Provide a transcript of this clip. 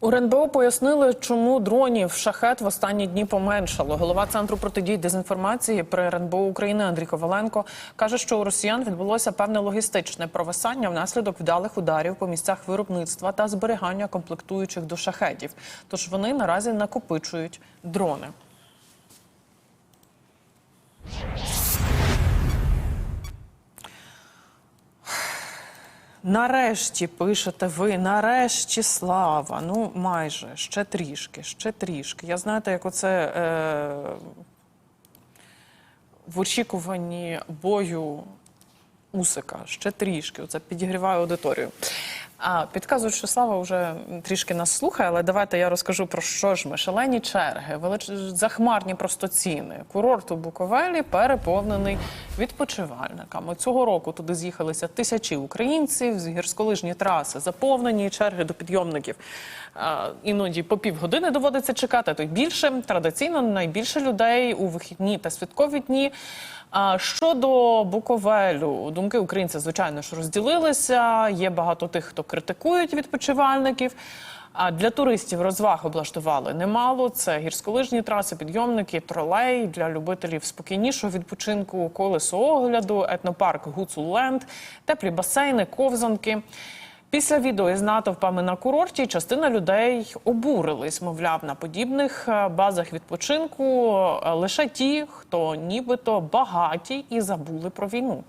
У РНБО пояснили, чому дронів шахет в останні дні поменшало. Голова центру протидії дезінформації при РНБО України Андрій Коваленко каже, що у росіян відбулося певне логістичне провисання внаслідок вдалих ударів по місцях виробництва та зберігання комплектуючих до шахетів. Тож вони наразі накопичують дрони. Нарешті пишете ви, нарешті слава. Ну, майже ще трішки, ще трішки. Я знаєте, як оце е, в очікуванні бою Усика, ще трішки. Оце підігріваю аудиторію. А підказують, що Слава вже трішки нас слухає, але давайте я розкажу про що ж ми. Шалені черги, велич... захмарні просто ціни. Курорт у Буковелі переповнений відпочивальниками. Цього року туди з'їхалися тисячі українців з гірськолижні траси, заповнені черги до підйомників. А, іноді по півгодини доводиться чекати, то й більше. Традиційно найбільше людей у вихідні та святкові дні. А щодо Буковелю, думки українців, звичайно ж, розділилися. Є багато тих, хто критикують відпочивальників. А для туристів розваг облаштували немало. Це гірськолижні траси, підйомники, тролей для любителів спокійнішого відпочинку, колесо огляду, етнопарк Гуцулленд, теплі басейни, ковзанки. Після відео із натовпами на курорті частина людей обурились. Мовляв, на подібних е, базах відпочинку е, лише ті, хто нібито багаті і забули про війну.